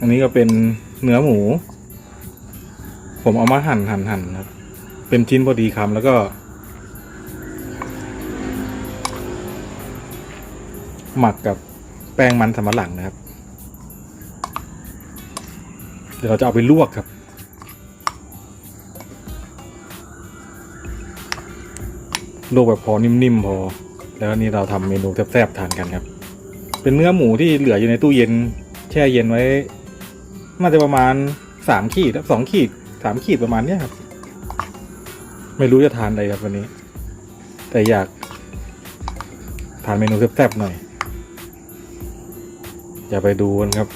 อันนี้ก็เป็นเนื้อหมู ผมเอามาหั่นหั่นหั่นครับ เป็นชิ้นพอดีคำแล้วก็ หมักกับแป้งมันสำปะหลังนะครับ เดี๋ยวเราจะเอาไปลวกครับลวกแบบพอนิ่มๆพอ แล้วนี่เราทำเมนูแซ่บๆทานกันครับ เป็นเนื้อหมูที่เหลืออยู่ในตู้เย็น แช่เย็นไว้ น่าจะประมาณสามขีดสองขีดสามขีดประมาณเนี้ยครับ ไม่รู้จะทานอะไรครับวันนี้ แต่อยาก ทานเมนูแซ่บๆหน่อย อย่าไปดูกันครับ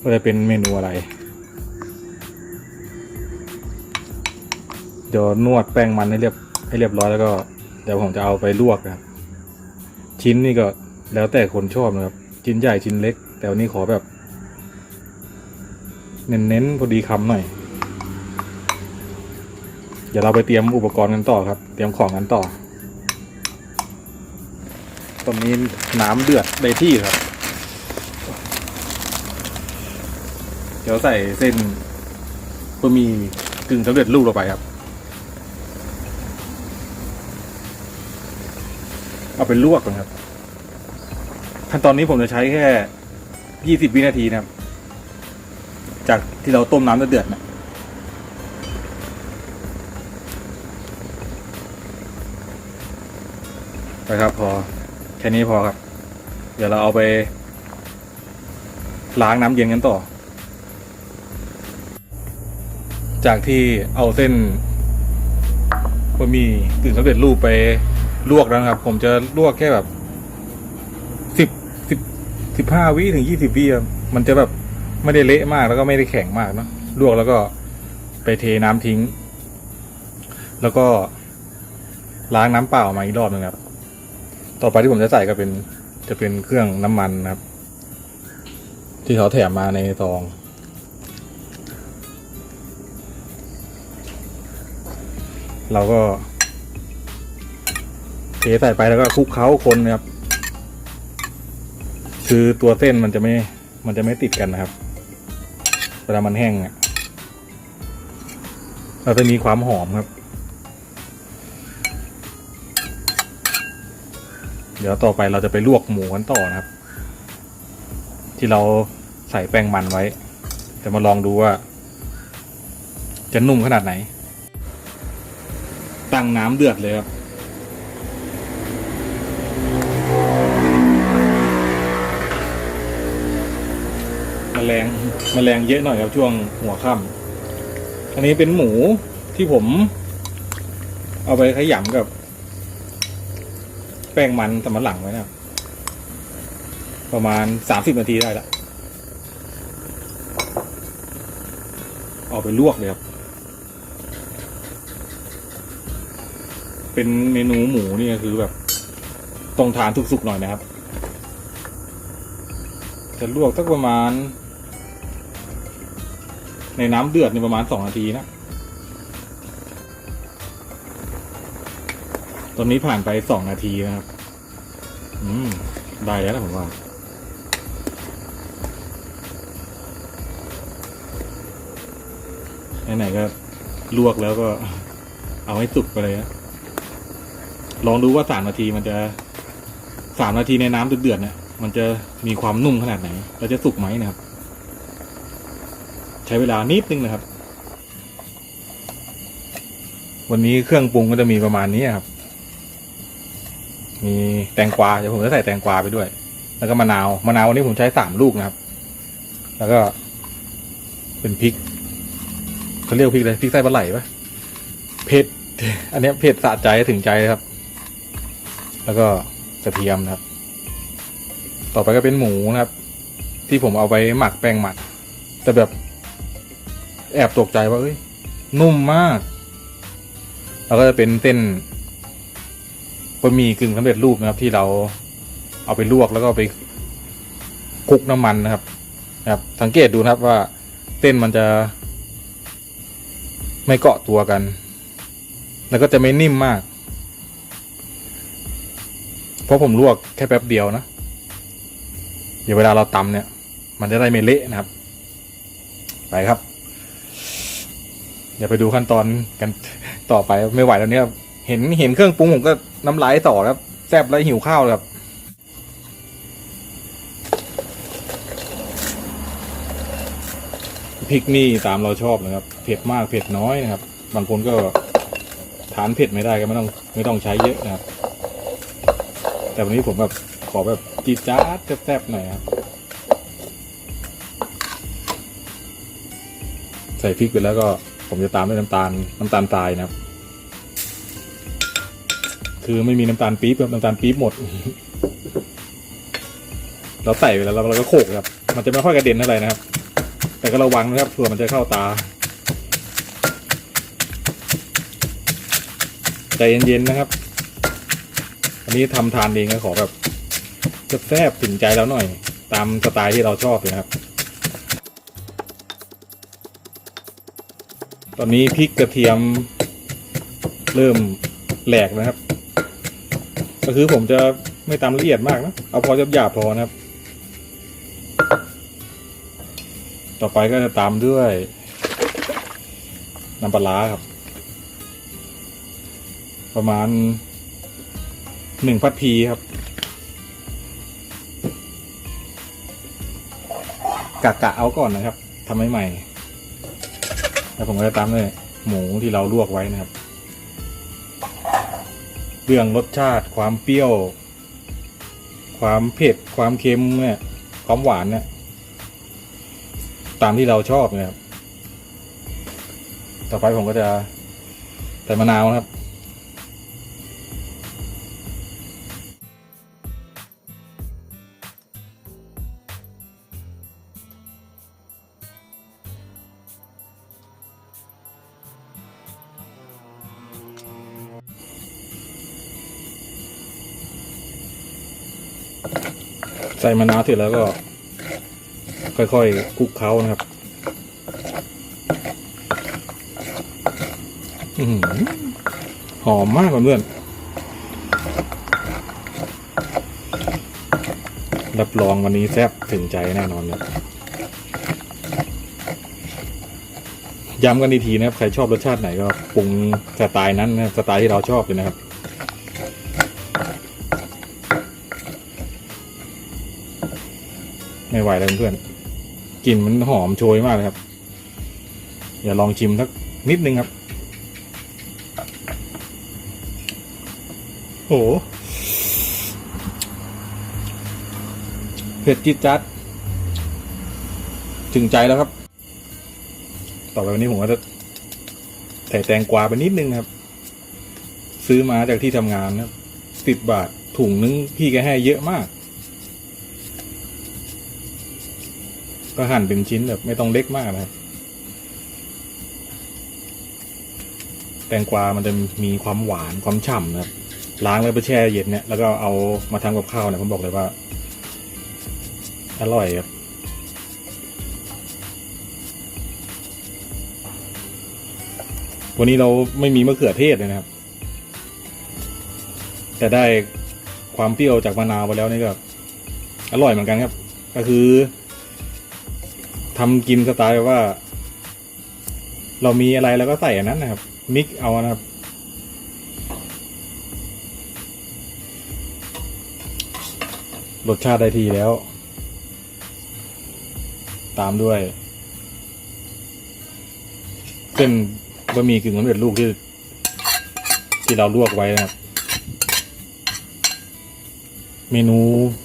ว่าจะเป็นเมนูอะไร เดี๋ยวนวดแป้งมันให้เรียบให้เรียบร้อยแล้วก็ เดี๋ยวผมจะเอาไปลวกนะครับ ชิ้นนี่ก็แล้วแต่คนชอบนะครับ ชิ้นใหญ่ชิ้นเล็ก แต่วันนี้ขอแบบ เน้นๆ พอดีคำหน่อย เดี๋ยวเราไปเตรียมอุปกรณ์กันต่อครับ เตรียมของกันต่อ ตอนนี้น้ำเดือดในที่ครับ เดี๋ยวใส่เส้นบะหมี่กึ่งสำเร็จรูปลงไปครับ เอาไปลวกก่อนครับขั้นตอนนี้ผมจะใช้แค่ยี่สิบวินาทีนะครับ จากที่เราต้มน้ำเดือดนะนะครับพอแค่นี้พอครับ เดี๋ยวเราเอาไป ล้างน้ำเย็นกันต่อ จากที่เอาเส้นบะหมี่กึ่งสำเร็จรูปไปลวกแล้วนะครับ ผมจะลวกแค่แบบสิบสิบสิบห้าวิถึงยี่สิบวิมันจะแบบ ไม่ได้เละมากแล้วก็ไม่ได้แข็งมากเนอะลวกแล้วก็ไปเทน้ำทิ้ง แล้วก็ล้างน้ำเปล่ามาอีกรอบหนึงครับ ต่อไปที่ผมจะใส่ก็เป็นจะเป็นเครื่องน้ำมันนะครับ ที่เขาแถมมาในซอง เราก็เทใส่ไปแล้วก็คลุกเคล้าคนนะครับ คือตัวเส้นมันจะไม่มันจะไม่ติดกันนะครับ เวลามันแห้งอะเราจะมีความหอมครับ เดี๋ยวต่อไปเราจะไปลวกหมูกันต่อนะครับ ที่เราใส่แป้งมันไว้ จะมาลองดูว่า จะนุ่มขนาดไหน ตั้งน้ำเดือดเลยครับ แมลงแมลงเยอะหน่อยครับช่วงหัวค่ำอันนี้เป็นหมูที่ผม เอาไปขยำกับ แป้งมันสำมันหลังไว้นะครับประมาณสามสิบนาทีได้ละเอาไปลวกเลยครับ เป็นเมนูหมูนี่คือแบบต้องทานสุกๆหน่อยนะครับ จะลวกสักประมาณ ในน้ำเดือดในประมาณสองนาทีนะ ตอนนี้ผ่านไปสองนาทีนะครับ อืม ได้แล้วนะผมว่าไหนๆก็ลวกแล้วก็เอาให้สุกไปเลยนะลองดูว่าสามนาทีมันจะสามนาทีในน้ำเดือดๆเนี่ยมันจะมีความนุ่มขนาดไหนแล้วจะสุกไหมนะครับ ช้เวลานิดนึงนะครับ วันนี้เครื่องปรุงก็จะมีประมาณนี้ครับ มีแตงกวาเดี๋ยวผมจะใส่แตงกวาไปด้วย แล้วก็มะนาวมะนาววันนี้ผมใช้สามลูกนะครับ แล้วก็ เป็นพริกเขาเรียกพริกอะไรพริกไส้ปลาไหลปะเผ็ดอันนี้เผ็ดสะใจถึงใจครับ แล้วก็กระเทียมนะครับ ต่อไปก็เป็นหมูนะครับ ที่ผมเอาไปหมักแป้งหมักแต่แบบ แอบตกใจว่าเอ้ยนุ่มมาก แล้วก็จะเป็นเส้นบะหมี่กึ่งสำเร็จรูปนะครับ ที่เราเอาไปลวกแล้วก็ไปคลุกน้ำมันนะครับนะครับ สังเกตดูนะครับว่าเส้นมันจะ ไม่เกาะตัวกัน แล้วก็จะไม่นิ่มมาก เพราะผมลวกแค่แป๊บเดียวนะเดี๋ยวเวลาเราตำเนี่ย มันจะได้ไม่เละนะครับ ไปครับ ดี๋ยวไปดูขั้นตอนกันต่อไปไม่ไหวแล้วเนี่ยเห็นเห็นเครื่องปรุงผมก็น้ำลายต่อครับแซ่บแล้วหิวข้าวครับพริกนี่ตามเราชอบนะครับ เผ็ดมากเผ็ดน้อยนะครับ บางคนก็ทานเผ็ดไม่ได้ก็ไม่ต้องไม่ต้องใช้เยอะนะครับ แต่วันนี้ผมแบบขอแบบจีดจ๊าดแซ่บๆหน่อยครับ ใส่พริกไปแล้วก็ ผมจะตามด้วยน้ำตาลน้ำตาลทรายนะครับ คือไม่มีน้ำตาลปี๊บครับน้ำตาลปี๊บหมด เราใส่ไปแล้วเราก็โขกครับ มันจะไม่ค่อยกระเด็นอะไรนะครับ แต่ก็ระวังนะครับเผื่อมันจะเข้าตาใจเย็นๆนะครับ อันนี้ทำทานเองก็ขอแบบแซ่บๆถึงใจแล้วหน่อย ตามสไตล์ที่เราชอบนะครับ ตอนนี้พริกกระเทียมเริ่มแหลกนะครับ ก็คือผมจะไม่ตามละเอียดมากนะ เอาพอจะหยาบๆพอนะครับ ต่อไปก็จะตามด้วยน้ำปลาร้าครับ ประมาณหนึ่งพัดพีครับกะกะเอาก่อนนะครับทำใหม่ๆ แล้วผมก็จะตามด้วยหมูที่เราลวกไว้นะครับ เรื่องรสชาติความเปรี้ยว ความเผ็ดความเค็มเนี่ยความหวานเนี่ยตามที่เราชอบนะครับ ต่อไปผมก็จะใส่มะนาวนะครับ ใส่มะนาวเสร็จแล้วก็ ค่อยๆคลุกเคล้านะครับอือหือหอมมากเพื่อนรับรองวันนี้แซ่บถึงใจแน่นอนเลยย้ำกันอีกทีนะครับ ใครชอบรสชาติไหนก็ปรุงสไตล์นั้นนะสไตล์ที่เราชอบเลยนะครับ ไม่ไหวแล้วเพื่อนกลิ่นมันหอมโชยมากเลยครับอย่าลองชิมสักนิดนึงครับโหเผ็ดจิดจัดถึงใจแล้วครับ ต่อไปวันนี้ผมก็จะใส่แตงกวาไปนิดนึงครับ ซื้อมาจากที่ทำงานนะครับสิบบาทถุงนึงพี่แกให้เยอะมาก ก็หั่นเป็นชิ้นแบบไม่ต้องเล็กมากนะครับ แตงกวามันจะมีความหวานความฉ่ำนะครับ ล้างแล้วไปแช่เย็นเนี่ยแล้วก็เอามาทำกับข้าวเนี่ยผมบอกเลยว่า อร่อยครับวันนี้เราไม่มีมะเขือเทศเลยนะครับ แต่ได้ความเปรี้ยวจากมะนาวไปแล้วนี่ก็อร่อยเหมือนกันครับ ก็คือ ทำกินสไตล์ว่า เรามีอะไรแล้วก็ใส่อันนั้นนะครับ มิกเอานะครับ รสชาติได้ทีแล้ว ตามด้วย เส้นบะหมี่กึ่งสำเร็จรูปที่ที่เราลวกไว้นะครับ เมนู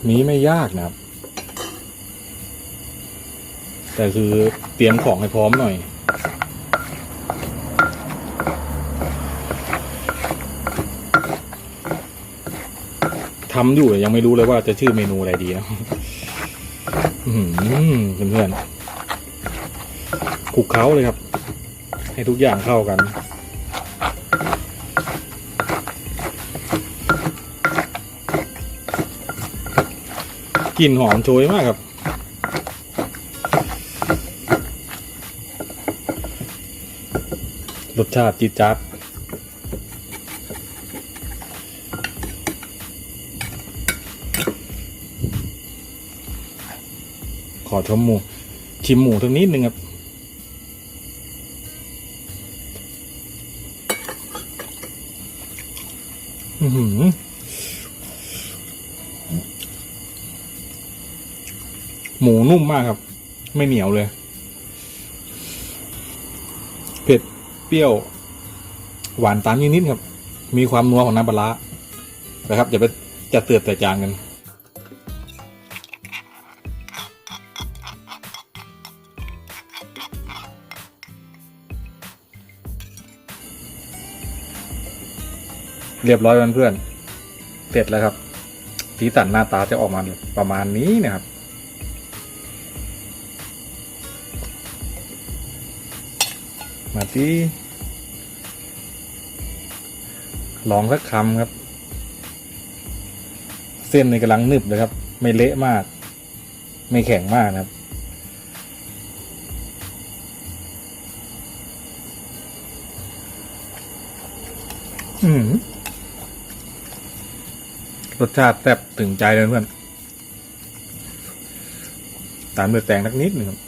นี้ไม่ยากนะครับ แต่คือเตรียมของให้พร้อมหน่อย ทำอยู่ยังไม่รู้เลยว่าจะชื่อเมนูอะไรดีนะอื้อหือเพื่อนๆคลุกเคล้าเลยครับ ให้ทุกอย่างเข้ากันกลิ่นหอมโชยมากครับ รสชาติจิดจัดขอชมหมู ชิมหมูตรงนิดนึงครับ อือหือหมูนุ่มมากครับ ไม่เหนียวเลย เผ็ด เปรี้ยว หวานตามนิดๆครับ มีความนัวของน้ำปลาร้านะครับอย่าไปจะเตือนแต่จานกันเรียบร้อยเพื่อนเสร็จแล้วครับ สีสันหน้าตาจะออกมาประมาณนี้นะครับ มาที่ลองสักคำครับ เส้นในกำลังนึบเลยครับ ไม่เละมาก ไม่แข็งมากนะครับอืมรสชาติแซ่บถึงใจเลยเพื่อน ตามด้วยแตงสักนิดหนึ่งครับ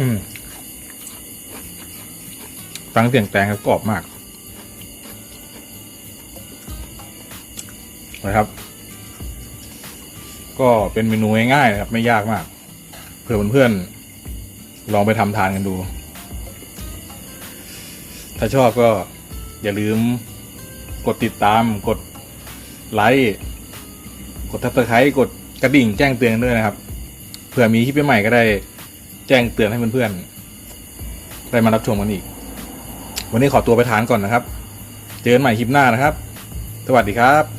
อืมฟังเสียงแตงครับกรอบมากนะครับ ก็เป็นเมนูง่ายๆนะครับ ไม่ยากมาก เผื่อเพื่อนๆลองไปทำทานกันดู ถ้าชอบก็อย่าลืมกดติดตามกดไลค์กดทับสไครต์กดกระดิ่งแจ้งเตือนด้วยนะครับ เผื่อมีคลิปใหม่ก็ได้ แจ้งเตือนให้เพื่อนๆได้มารับชมกันอีก วันนี้ขอตัวไปทานก่อนนะครับ เจอกันใหม่คลิปหน้านะครับ สวัสดีครับ